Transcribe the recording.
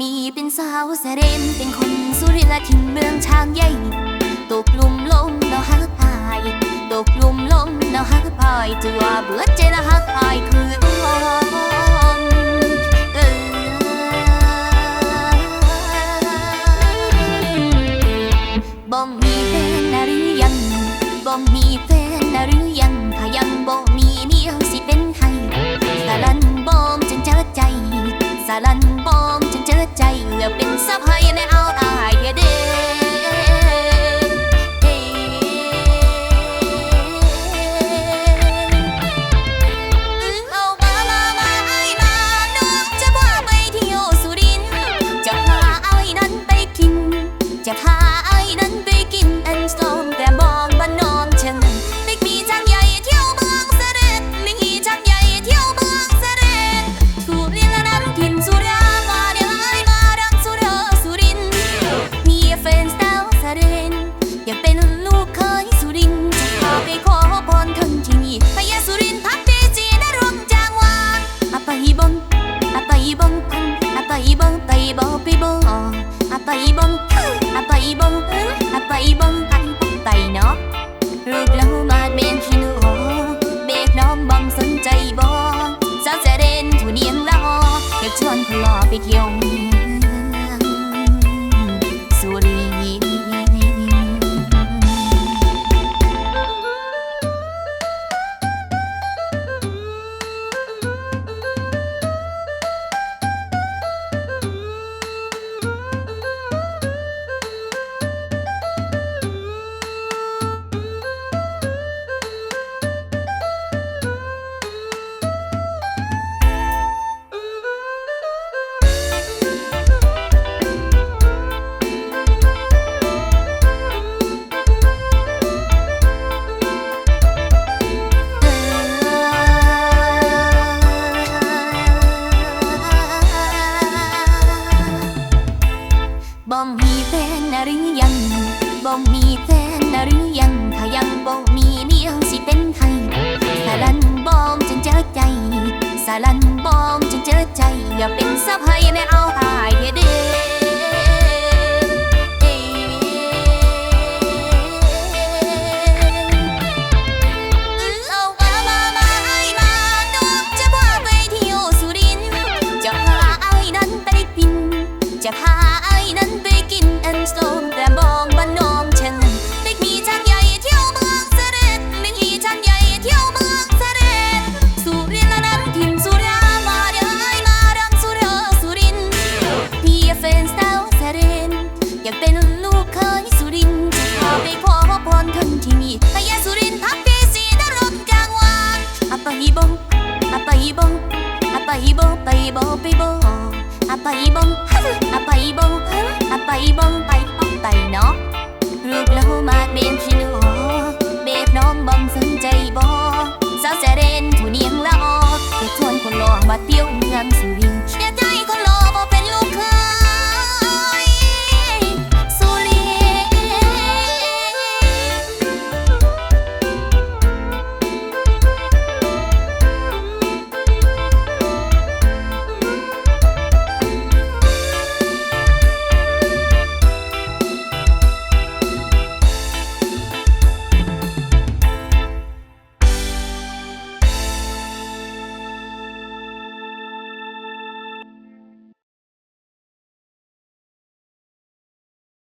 มีเป็นสาวเสเรนเป็นคนสุริและถิ่นเมืองช้างใหญ่ตกหลุมลงแล้วฮักอาย ตกหลุมลงแล้วฮักอายจะว่าเบื่อใจแล้วฮักอายคือ ไปบงอะไปบงอะไปบงพันไปเนาะรูปแล้วมาดเมนขี้หนูเบกน้องบังสนใจบ่สาวจะเด่นผู้เนียงละออยากชวนพลอไปเที่ยว นะหรือยังบ่มีแฟนนะหรือยัง ถ้ายังบ่มีเมียสิเป็นไทยสารันบอมจนเจอใจสารันบอมจนเจอใจ อย่าเป็นสะพายในเอา อยากเป็นลูกเคยสุรินทร์จะพาไปขอพรท่านที่นี่พญาสุรินทร์พักดีสีนรกกลางวานอะไปบงอะไปบงอะไปบงไปบงไปบงอะไปบงอะไปบงอะไปบงไปป้องไปเนาะรูปเรามาดเบนขี้หนูเบกน้องบอมสนใจบ่สาวจะเรนผู้เนียงละออแค่ชวนคนลองมาเที่ยวเมืองสุรินทร์